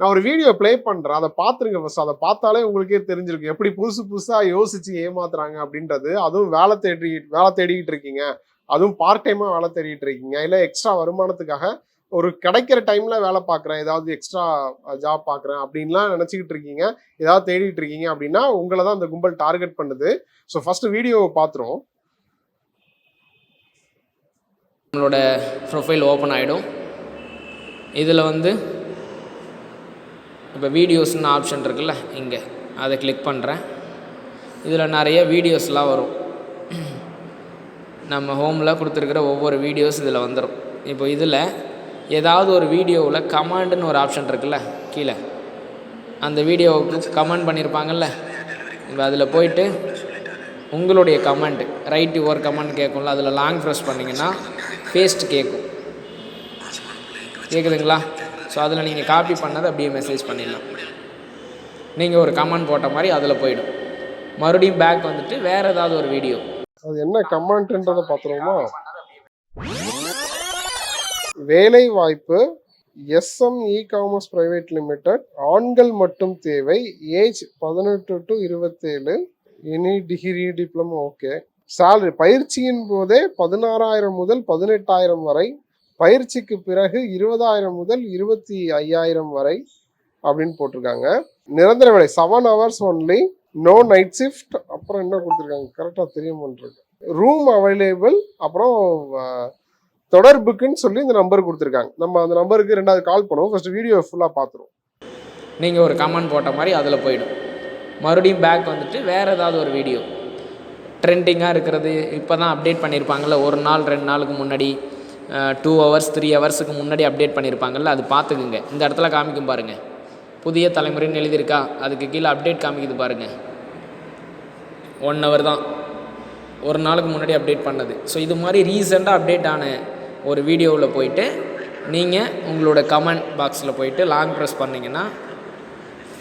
நான் ஒரு video play பண்ணுறேன் அதை பார்த்துருங்க ஃபஸ்ட் அதை பார்த்தாலே உங்களுக்கே தெரிஞ்சிருக்கும். எப்படி புதுசு புதுசாக யோசிச்சு ஏமாத்துறாங்க அப்படின்றது. அதுவும் வேலை தேடி வேலை தேடிக்கிட்டு இருக்கீங்க. அதுவும் பார்ட் டைமாக வேலை தேடிட்டு இருக்கீங்க. இல்லை எக்ஸ்ட்ரா வருமானத்துக்காக ஒரு கிடைக்கிற டைம்ல வேலை பார்க்குறேன். ஏதாவது எக்ஸ்ட்ரா ஜாப் பார்க்குறேன் அப்படின்லாம் நினச்சிக்கிட்டு இருக்கீங்க. ஏதாவது தேடிட்டு இருக்கீங்க அப்படின்னா உங்களை தான் அந்த கும்பல் டார்கெட் பண்ணுது. ஸோ ஃபர்ஸ்ட் வீடியோவை பார்த்துரும் நம்மளோட ப்ரொஃபைல் ஓப்பன் ஆகிடும் இதில் வந்து இப்போ வீடியோஸ்னு ஆப்ஷன் இருக்குல்ல இங்கே. அதை கிளிக் பண்ணுறேன் இதில் நிறைய வீடியோஸ்லாம் வரும். நம்ம ஹோமில் கொடுத்துருக்கிற ஒவ்வொரு வீடியோஸ் இதில் வந்துடும் இப்போ இதில் ஏதாவது ஒரு வீடியோவில் கமாண்டுன்னு ஒரு ஆப்ஷன் இருக்குல்ல கீழே. அந்த வீடியோவுக்கு கமெண்ட் பண்ணியிருப்பாங்கல்ல இப்போ அதில் போயிட்டு உங்களுடைய கமெண்ட் ரைட் ஒரு கமெண்ட் கேட்கும்ல அதில் லாங் ப்ரெஸ் பண்ணிங்கன்னா பேஸ்ட் கேட்கும் கேட்குதுங்களா ஸோ அதில் நீங்கள் காப்பி பண்ணதை அப்படியே மெசேஜ் பண்ணிடலாம். நீங்கள் ஒரு கமெண்ட் போட்ட மாதிரி அதில் போயிடும். மறுபடியும் பேக் வந்துட்டு வேறு ஏதாவது ஒரு வீடியோ அது என்ன கமெண்ட்ன்றதை பார்த்துருவோமா வேலை வாய்ப்பு SM e commerce private limited ஆண்கள் மட்டும் தேவை ஏஜ் பதினெட்டு டு இருபத்தேழு any degree diploma okay salary பயிற்சியின் போதே பதினாறாயிரம் முதல் பதினெட்டாயிரம் வரை பயிற்சிக்கு பிறகு இருபதாயிரம் முதல் இருபத்தி ஐயாயிரம் வரை அப்படின்னு போட்டிருக்காங்க. நிரந்தர வேலை seven hours only no night shift அப்புறம் என்ன கொடுத்துருக்காங்க? கரெக்டாக தெரிய ரூம் அவைலபிள் அப்புறம் தொடர்புக்குன்னு சொல்லி இந்த நம்பர் கொடுத்துருக்காங்க. நம்ம அந்த நம்பருக்கு ரெண்டாவது கால் பண்ணுவோம். ஃபஸ்ட்டு வீடியோ ஃபுல்லாக பார்த்துருவோம். நீங்கள் ஒரு கமெண்ட் போட்ட மாதிரி அதில் போயிடும். மறுபடியும் பேக் வந்துட்டு வேறு ஏதாவது ஒரு வீடியோ ட்ரெண்டிங்காக இருக்கிறது இப்போ தான் அப்டேட் பண்ணியிருப்பாங்கல்ல ஒரு நாள் ரெண்டு நாளுக்கு முன்னாடி. டூ ஹவர்ஸ் த்ரீ ஹவர்ஸுக்கு முன்னாடி அப்டேட் பண்ணியிருப்பாங்கல்ல அது பார்த்துக்குங்க. இந்த இடத்துல காமிக்கும் பாருங்கள் புதிய தலைமுறைன்னு எழுதியிருக்கா அதுக்கு கீழே அப்டேட் காமிக்குது பாருங்கள் ஒன் ஹவர் தான். ஒரு நாளுக்கு முன்னாடி அப்டேட் பண்ணது. ஸோ இது மாதிரி ரீசெண்டாக அப்டேட் ஆன ஒரு வீடியோவில் போயிட்டு நீங்கள் உங்களோட கமெண்ட் பாக்ஸில் போயிட்டு லாங் ப்ரெஸ் பண்ணிங்கன்னா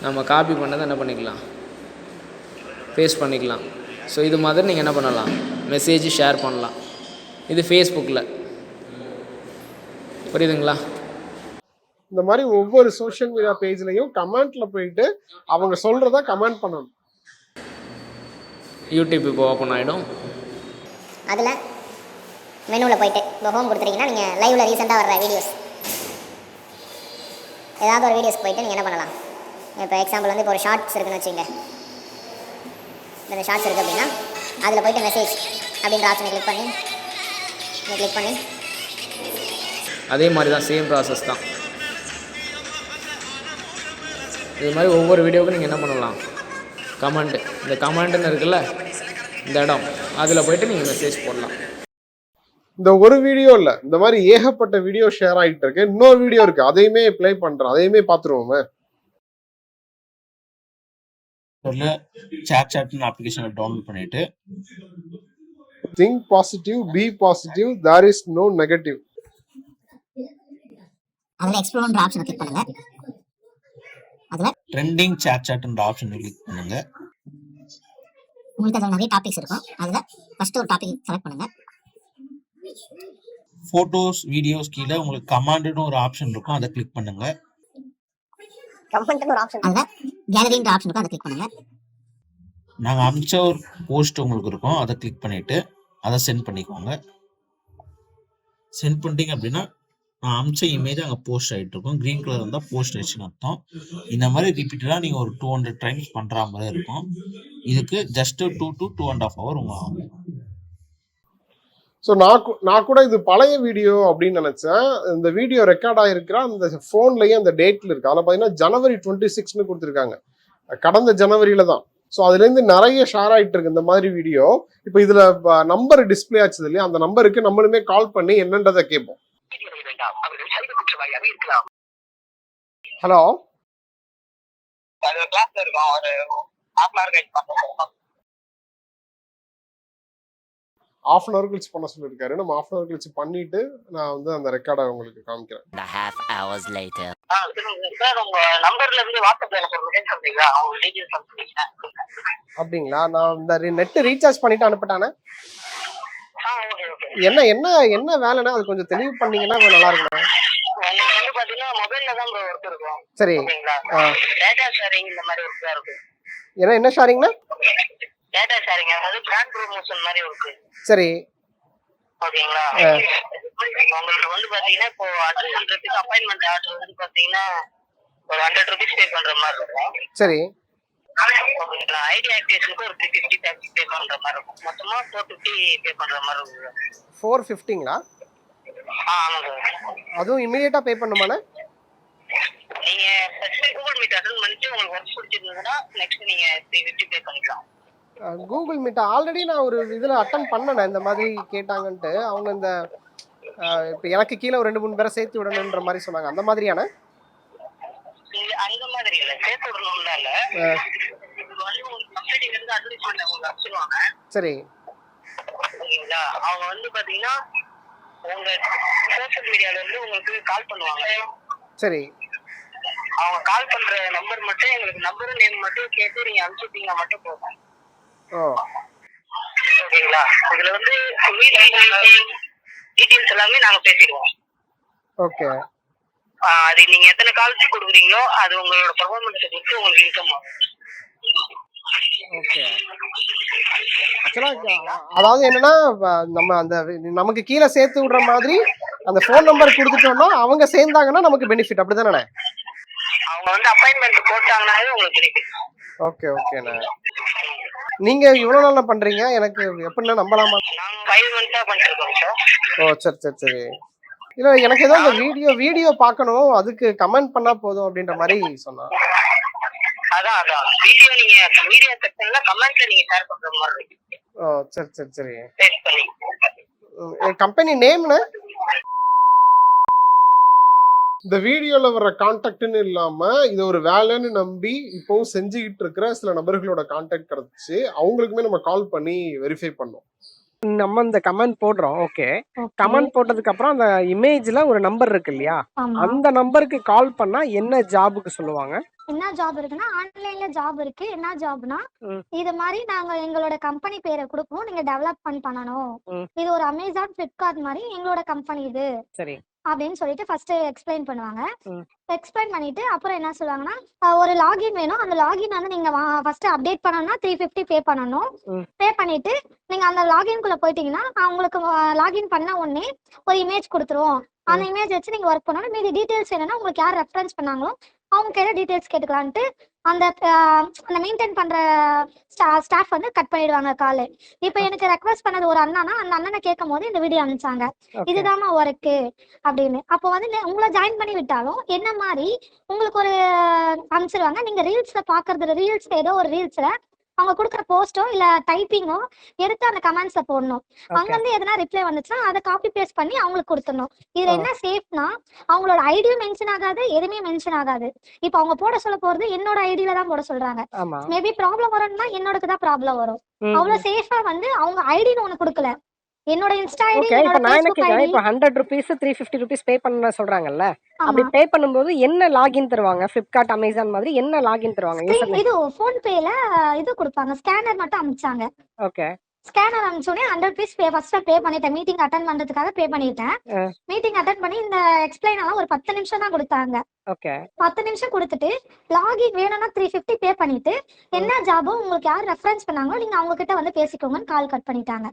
நம்ம காப்பி பண்ணதை என்ன பண்ணிக்கலாம்? பேஸ்ட் பண்ணிக்கலாம். ஸோ இது மாதிரி நீங்கள் என்ன பண்ணலாம்? மெசேஜ் ஷேர் பண்ணலாம். இது ஃபேஸ்புக்கில் புரியுதுங்களா? இந்த மாதிரி ஒவ்வொரு சோஷியல் மீடியா பேஜ்லையும் கமெண்ட்ல போயிட்டு அவங்க சொல்றத கமெண்ட் பண்ணணும். யூடியூப் இப்போ ஓப்பன் ஆகிடும் அதில் மெனுவில் போயிட்டு இப்போ ஹோம் கொடுத்துட்டீங்கன்னா நீங்கள் லைவில் ரீசெண்டாக வர்ற வீடியோஸ் ஏதாவது ஒரு வீடியோஸ் போயிட்டு நீங்கள் என்ன பண்ணலாம்? இப்போ எக்ஸாம்பிள் வந்து இப்போ ஒரு ஷார்ட்ஸ் இருக்குன்னு வச்சுங்க இந்த ஷார்ட்ஸ் இருக்குது அப்படின்னா அதில் போயிட்டு மெசேஜ் அப்படின்ற ஆப்ஷனை கிளிக் பண்ணி கிளிக் பண்ணி அதே மாதிரி தான் சேம் ப்ராசஸ் தான். இது மாதிரி ஒவ்வொரு வீடியோவுக்கும் நீங்கள் என்ன பண்ணலாம்? கமெண்ட் இந்த கமெண்ட்டுன்னு இருக்குல்ல இந்த இடம். அதில் போயிட்டு நீங்கள் மெசேஜ் போடலாம். இந்த ஒரு வீடியோ இல்ல இந்த மாதிரி ஏகப்பட்ட வீடியோ ஷேர் ஆகிட்டு இருக்கு. இன்னொரு வீடியோ இருக்கு அதையுமே ப்ளே பண்றேன் அதையுமே பார்த்துருவோமே. சேட் சாட்னு அப்ளிகேஷனை டவுன்லோட் பண்ணிட்டு think positive be positive there is no negative அதில் எக்ஸ்ப்ளோர்ன்ற ஆப்ஷனை கிளிக் பண்ணுங்கள் அதில் ட்ரெண்டிங் சேட் சாட்ன்ற ஆப்ஷனை கிளிக் பண்ணுங்க. உங்களுக்கு அதில் நிறைய டாபிக்ஸ் இருக்கும். அதில் ஃபஸ்ட்டு ஒரு டாபிக் செலக்ட் பண்ணுங்கள் ஃபோட்டோஸ் வீடியோஸ் கீழே உங்களுக்கு கமாண்டுன்னு ஒரு ஆப்ஷன் இருக்கும். அதை கிளிக் பண்ணுங்க. கமெண்ட்னு ஒரு ஆப்ஷன் அதில் கேலரின்ற ஆப்ஷன் இருக்கும். அதை கிளிக் பண்ணுங்கள் நாங்கள் அமிச்ச ஒரு போஸ்ட் உங்களுக்கு இருக்கும். அதை கிளிக் பண்ணிட்டு அதை சென்ட் பண்ணிக்கோங்க. சென்ட் பண்ணிட்டீங்க அப்படின்னா நான் அமிச்ச இமேஜ் அங்கே போஸ்ட் ஆகிட்டு இருக்கும். க்ரீன் கலர் இருந்தால் போஸ்ட் ஆயிடுச்சுன்னு அர்த்தம். இந்த மாதிரி ரிப்பீட்டடாக நீங்கள் ஒரு டூ ஹண்ட்ரட் டைம்ஸ் பண்ணுற மாதிரி இருக்கும். இதுக்கு just two to two and half hour உங்கள் ஆகும். ஸோ நான் நான் கூட இது பழைய வீடியோ அப்படின்னு நினச்சேன். இந்த வீடியோ ரெக்கார்ட் ஆகிருக்கிற அந்த ஃபோன்லயே அந்த டேட்டில் இருக்குது அதில் பார்த்தீங்கன்னா ஜனவரி டுவெண்ட்டி சிக்ஸ்னு கொடுத்துருக்காங்க. கடந்த ஜனவரியில் தான். ஸோ அதுலேருந்து நிறைய ஷேர் ஆகிட்டு இருக்கு இந்த மாதிரி வீடியோ இப்போ இதில் நம்பர் டிஸ்ப்ளே ஆச்சு இல்லையா? அந்த நம்பருக்கு நம்மளுமே கால் பண்ணி என்னன்றதை கேட்போம். ஹலோ? ஒரு ஹாஃப் அன் ஹவர் கழிச்சு பார்க்கலாம் ஆஃப் அன் ஹவர் கழிச்சு பண்ண சொல்லியிருக்காரு. நம்ம ஆஃப் அன் ஹவர் கழிச்சு பண்ணிட்டு நான் வந்து அந்த ரெக்கார்டை உங்களுக்கு காமிக்கிறேன். அவங்க டீடைல்ஸ் சொல்றீங்க அப்படிங்களா? நான் இந்த நெட் ரீசார்ஜ் பண்ணிட்டு அனுப்பிட்டானே? என்ன என்ன என்ன வேலைன்னா அது கொஞ்சம் தெளிவு பண்ணீங்கன்னா கொஞ்சம் நல்லா இருக்குண்ணா உங்களுக்கு வந்து பாத்தீங்கன்னா மொபைல்ல தான் ப்ரோ ஒர்க் இருக்கும் சரி. ஓகேங்களா டேட்டா ஷேரிங் இந்த மாதிரி ஒர்க் தான் இருக்கு ஏன்னா என்ன ஷேரிங்னா டேட்டா ஷேரிங் அதாவது பிராண்ட் ப்ரொமோஷன் மாதிரி ஒர்க் சரி. ஓகேங்களா உங்களுக்கு வந்து பாத்தீங்கன்னா இப்போ அட்டன் பண்றதுக்கு அப்பாயின்மெண்ட் ஆர்டர் வந்து பாத்தீங்கன்னா ஒரு ஹண்ட்ரட் ருபீஸ் பே பண்ற மாதிரி இருக்கும் சரி. ஓகேங்களா ஐடி ஆக்டிவேஷனுக்கு ஒரு த்ரீ ஃபிஃப்டி பே பண்ற மாதிரி இருக்கும். மொத்தமா ஃபோர் ஃபிஃப்டி பே பண்ற மாதிரி இருக்கும் ஃபோர் ஃபிஃப்டிங்களா ஆ ஆமாங்க அதுவும் இமீடியட்டாக பே பண்ணுமாண்ணே? நீங்க ஃபர்ஸ்ட் கூகுள் மீட் அட்டன் பண்ணிட்டு உங்களுக்கு ஒர்க் பிடிச்சிருந்ததுன்னா நெக்ஸ்ட் நீங்க த்ரீ ஃபிஃப்டி பே பண்ணிக்கலாம். கூகுள் மீட் ஆல்ரெடி நான் ஒரு இதில் அட்டன் பண்ணனேன் இந்த மாதிரி கேட்டாங்கன்ட்டு. அவங்க இந்த இப்போ எனக்கு கீழே ஒரு ரெண்டு மூணு பேரை சேர்த்து விடணுன்ற மாதிரி சொன்னாங்க. அந்த மாதிரியான அந்த மாதிரி இல்ல. சேர்த்து விடணும்ல இல்ல. ஆ. இது வந்து உங்களுக்கு கம்பெனில இருந்து அட்வர்டைஸ்மெண்ட் உங்களுக்கு அனுப்பிச்சிருவாங்க சரி. ஓகேங்களா? அவங்க வந்து பாத்தீங்கன்னா உங்க சோஷியல் மீடியால இருந்து உங்களுக்கு கால் பண்ணுவாங்க. சரி. அவங்க கால் பண்ற நம்பர் மட்டும் எங்களுக்கு நம்பரும் நேம் மட்டும் கேட்டு நீங்க அனுப்பிச்சிட்டீங்கன்னா மட்டும் போதும். ஓ. ஓகேங்களா? இதுல வந்து டீடைல்ஸ் எல்லாமே நாங்க பேசிடுவோம். ஓகே. அது நீங்க எத்தனை கால்ஸ் கொடுக்குறீங்களோ அது உங்களோட பர்ஃபார்மன்ஸ் பொறுத்து உங்களுக்கு இன்கம் ஆகும் ஓகே ஆக்சுவலாக அதாவது என்னன்னா நம்ம அந்த நமக்கு கீழே சேர்த்து விடுற மாதிரி அந்த ஃபோன் நம்பர் கொடுத்துட்டோம்னா அவங்க சேர்ந்தாங்கன்னா நமக்கு பெனிஃபிட் அப்படி தானே அவங்க வந்து அப்பாயின்மெண்ட் போட்டாங்கனாலே உங்களுக்கு பெனிஃபிட் ஓகே ஓகேண்ணே நீங்க இவ்வளோ நாளா பண்றீங்க? எனக்கு எப்படின்னா நம்பலாமா? ஓ சரி சரி சரி. இல்ல எனக்கு ஏதோ இந்த வீடியோ வீடியோ பார்க்கணும். அதுக்கு கமெண்ட் பண்ணா போதும் அப்படின்ற மாதிரி சொன்னான். அதான் அதான். வீடியோ நீங்க மீடியா செக்ஷன்ல கமெண்ட்ல நீங்க ஷேர் பண்ற மாதிரி இருக்கு ஓ சரி சரி சரி. பேஸ்ட் பண்ணி கம்பெனி நேம்னு இந்த வீடியோல வர்ற கான்டாக்ட்னு இல்லாம இது ஒரு வேலைன்னு நம்பி இப்போவும் செஞ்சுக்கிட்டு இருக்கிற சில நபர்களோட கான்டாக்ட் கிடைச்சு அவங்களுக்குமே நம்ம கால் பண்ணி வெரிஃபை பண்ணோம். நம்ம இந்த கமெண்ட் போடுறோம் ஓகே கமெண்ட் போட்டதுக்கு அப்புறம் அந்த இமேஜ்ல ஒரு நம்பர் இருக்கு இல்லையா? அந்த நம்பருக்கு கால் பண்ணா என்ன ஜாபுக்கு சொல்லுவாங்க? என்ன ஜாப் இருக்குன்னா ஆன்லைன்ல ஜாப் இருக்கு. என்ன ஜாப்னா. இது மாதிரி நாங்க எங்களோட கம்பெனி பேரை கொடுப்போம். நீங்க டெவலப்மெண்ட் பண்ணணும். இது ஒரு அமேசான் பிளிப்கார்ட் மாதிரி எங்களோட கம்பெனி இது. சரி. அப்படின்னு சொல்லிட்டு ஃபர்ஸ்ட் எக்ஸ்பிளைன் பண்ணுவாங்க. எக்ஸ்பிளைன் பண்ணிட்டு அப்புறம் என்ன சொல்லுவாங்கன்னா ஒரு லாகின் வேணும். அந்த லாகின் வந்து நீங்க ஃபர்ஸ்ட் அப்டேட் பண்ணணும்னா த்ரீ ஃபிஃப்டி பே பண்ணணும். பே பண்ணிட்டு நீங்க அந்த லாகின்குள்ள போயிட்டீங்கன்னா உங்களுக்கு லாகின் பண்ண உடனே ஒரு இமேஜ் கொடுத்துருவோம். அந்த இமேஜ் வச்சு நீங்க ஒர்க் பண்ணணும். மீதி டீடைல்ஸ் என்னன்னா உங்களுக்கு யார் ரெஃபரன்ஸ் பண்ணாங்களோ அவங்க கையில டீடைல்ஸ் கேட்டுக்கலான்ட்டு அந்த அந்த மெயின்டைன் பண்ற ஸ்டாஃப் வந்து கட் பண்ணிடுவாங்க காலு. இப்போ எனக்கு ரெக்வஸ்ட் பண்ணது ஒரு அண்ணானா அந்த அண்ணனை கேட்கும் போது இந்த வீடியோ அனுப்பிச்சாங்க. இதுதாம்மா ஒர்க்கு அப்படின்னு. அப்போ வந்து உங்களை ஜாயின் பண்ணி விட்டாலும் என்ன மாதிரி உங்களுக்கு ஒரு அனுப்பிச்சிருவாங்க. நீங்க ரீல்ஸ்ல பாக்குறது ரீல்ஸ் ஏதோ ஒரு ரீல்ஸ்ல அவங்க கொடுக்குற போஸ்டோ இல்ல டைப்பிங்கோ எடுத்து அந்த கமெண்ட்ஸ்ல போடணும். அங்கிருந்து எதனா ரிப்ளை வந்துச்சுன்னா அதை காப்பி பேஸ்ட் பண்ணி அவங்களுக்கு கொடுத்துடணும். இதுல ஆ. என்ன சேஃப்னா அவங்களோட ஐடியும் மென்ஷன் ஆகாது எதுவுமே மென்ஷன் ஆகாது. இப்போ அவங்க போட சொல்ல போறது என்னோட ஐடியில தான் போட சொல்றாங்க. மேபி ப்ராப்ளம் வரும்னா என்னோடக்கு தான் ப்ராப்ளம் வரும் அவ்வளவு சேஃபா வந்து அவங்க ஐடின்னு ஒண்ணு கொடுக்கல. என்னோட இன்ஸ்டா ஐடி ஓகே இப்போ நான் என்ன கேட்குறேன் இப்போ hundred rupees three fifty rupees pay பண்ண சொல்றாங்கல்ல? அப்படி பே பண்ணும்போது என்ன லாகின் தருவாங்க? ஃப்ளிப்கார்ட் அமேசான் மாதிரி என்ன லாகின் தருவாங்க? இது ஃபோன் பேல இது கொடுப்பாங்க. ஸ்கேனர் மட்டும் அனுப்பிச்சாங்க. ஓகே ஸ்கேனர் அனுப்பிச்சோடனே ஹண்ட்ரட் பீஸ் பே ஃபர்ஸ்ட் பே பண்ணிட்டேன். மீட்டிங் அட்டன் பண்றதுக்காக பே பண்ணிட்டேன். மீட்டிங் அட்டன் பண்ணி இந்த எக்ஸ்பிளைன் எல்லாம் ஒரு பத்து நிமிஷம் தான் கொடுத்தாங்க. ஓகே பத்து நிமிஷம் கொடுத்துட்டு லாகின் வேணும்னா த்ரீ ஃபிஃப்டி பே பண்ணிட்டு என்ன ஜாபோ உங்களுக்கு யார் ரெஃபரன்ஸ் பண்ணாங்களோ நீங்க அவங்க கிட்ட வந்து பேசிக்கோங்கன்னு கால் கட் பண்ணிட்டாங்க.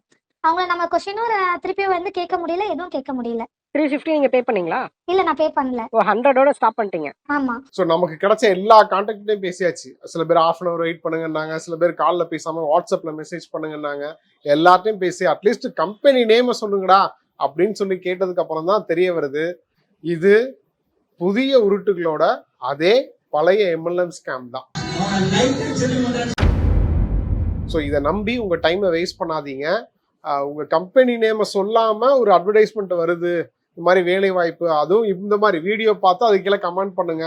அவங்கள நம்ம கொஸ்டினும் திருப்பி வந்து கேட்க முடியல எதுவும் கேட்க முடியல. த்ரீ ஃபிஃப்டி நீங்க பே பண்ணீங்களா? இல்ல நான் பே பண்ணல. ஓ ஹண்ட்ரடோட ஸ்டாப் பண்ணிட்டீங்க. ஆமா. ஸோ நமக்கு கிடைச்ச எல்லா கான்டாக்ட்லையும் பேசியாச்சு. சில பேர் ஆஃப் அன் அவர் வெயிட் பண்ணுங்கன்னாங்க. சில பேர் காலில் பேசாம வாட்ஸ்அப்ல மெசேஜ் பண்ணுங்கன்னாங்க. எல்லார்ட்டையும் பேசி அட்லீஸ்ட் கம்பெனி நேமை சொல்லுங்கடா அப்படின்னு சொல்லி கேட்டதுக்கு அப்புறம் தான் தெரிய வருது. இது புதிய உருட்டுகளோட அதே பழைய எம்எல்எம் ஸ்கேம் தான். ஸோ இதை நம்பி உங்க டைமை வேஸ்ட் பண்ணாதீங்க. உங்கள் உங்க கம்பெனி நேமை சொல்லாம ஒரு அட்வர்டைஸ்மெண்ட் வருது இந்த மாதிரி வேலை வாய்ப்பு அதுவும் இந்த மாதிரி வீடியோ பார்த்து அதுக்கெல்லாம் கமெண்ட் பண்ணுங்க.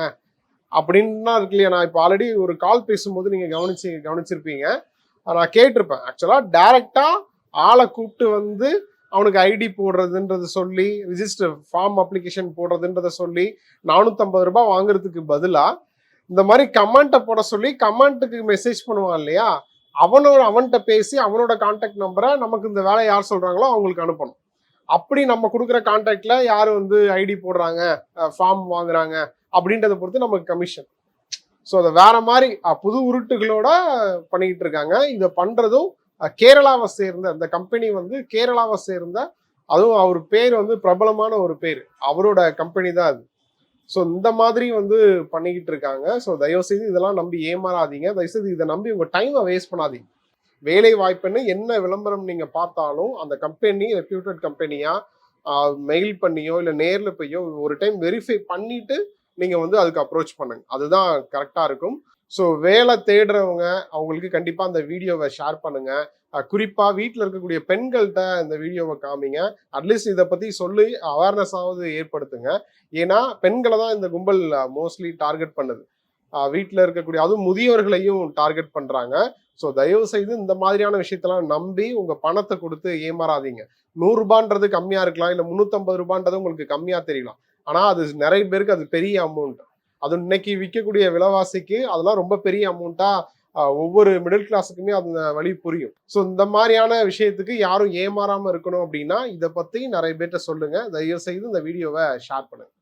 அப்படின்னா இருக்கு இல்லையா நான் இப்போ ஆல்ரெடி ஒரு கால் பேசும்போது நீங்க கவனிச்சு கவனிச்சிருப்பீங்க. நான் கேட்டிருப்பேன். ஆக்சுவலா டைரக்டா ஆளை கூப்பிட்டு வந்து அவனுக்கு ஐடி போடுறதுன்றது சொல்லி ரிஜிஸ்டர் ஃபார்ம் அப்ளிகேஷன் போடுறதுன்றத சொல்லி நானூற்றம்பது ரூபாய் வாங்குறதுக்கு பதிலா இந்த மாதிரி கமெண்ட்டை போட சொல்லி கமெண்ட்டுக்கு மெசேஜ் பண்ணுவான் இல்லையா? அவனோட அவன்கிட்ட பேசி அவனோட கான்டாக்ட் நம்பரை நமக்கு இந்த வேலை யார் சொல்கிறாங்களோ அவங்களுக்கு அனுப்பணும். அப்படி நம்ம கொடுக்குற கான்டாக்டில் யார் வந்து ஐடி போடுறாங்க ஃபார்ம் வாங்குறாங்க அப்படின்றத பொறுத்து நமக்கு கமிஷன் ஸோ அதை வேற மாதிரி புது உருட்டுகளோட பண்ணிக்கிட்டு இருக்காங்க. இதை பண்ணுறதும் கேரளாவை சேர்ந்த அந்த கம்பெனி வந்து கேரளாவை சேர்ந்த அதுவும் அவர் பேர் வந்து பிரபலமான ஒரு பேர். அவரோட கம்பெனி தான் அது. ஸோ இந்த மாதிரி வந்து பண்ணிக்கிட்டு இருக்காங்க. ஸோ தயவுசெய்து இதெல்லாம் நம்பி ஏமாறாதீங்க. தயவுசெய்து இதை நம்பி உங்கள் டைமை வேஸ்ட் பண்ணாதீங்க. வேலை வாய்ப்புன்னு என்ன விளம்பரம் நீங்கள் பார்த்தாலும் அந்த கம்பெனி ரெப்யூட்டட் கம்பெனியாக மெயில் பண்ணியோ இல்லை நேரில் போயோ ஒரு டைம் வெரிஃபை பண்ணிவிட்டு நீங்கள் வந்து அதுக்கு அப்ரோச் பண்ணுங்க. அதுதான் கரெக்டாக இருக்கும். ஸோ வேலை தேடுறவங்க அவங்களுக்கு கண்டிப்பாக அந்த வீடியோவை ஷேர் பண்ணுங்க. குறிப்பாக வீட்டில் இருக்கக்கூடிய பெண்கள்கிட்ட இந்த வீடியோவை காமிங்க. அட்லீஸ்ட் இதை பற்றி சொல்லி அவேர்னஸாவது ஏற்படுத்துங்க. ஏன்னா பெண்களை தான் இந்த கும்பல் மோஸ்ட்லி டார்கெட் பண்ணுது. வீட்டில் இருக்கக்கூடிய அதுவும் முதியவர்களையும் டார்கெட் பண்ணுறாங்க ஸோ தயவு செய்து இந்த மாதிரியான விஷயத்தெல்லாம் நம்பி உங்கள் பணத்தை கொடுத்து ஏமாறாதீங்க. நூறுரூபான்றது கம்மியாக இருக்கலாம் இல்லை முந்நூற்றம்பது ரூபான்றது உங்களுக்கு கம்மியாக தெரியலாம். ஆனால் அது நிறைய பேருக்கு அது பெரிய அமௌண்ட் அது இன்னைக்கு விற்கக்கூடிய விலைவாசிக்கு அதெல்லாம் ரொம்ப பெரிய அமௌண்ட்டா ஒவ்வொரு மிடில் கிளாஸுக்குமே அந்த வழி புரியும். ஸோ இந்த மாதிரியான விஷயத்துக்கு யாரும் ஏமாறாமல் இருக்கணும் அப்படின்னா இதை பத்தி நிறைய பேர்கிட்ட சொல்லுங்க. தயவு செய்து இந்த வீடியோவை ஷேர் பண்ணுங்க.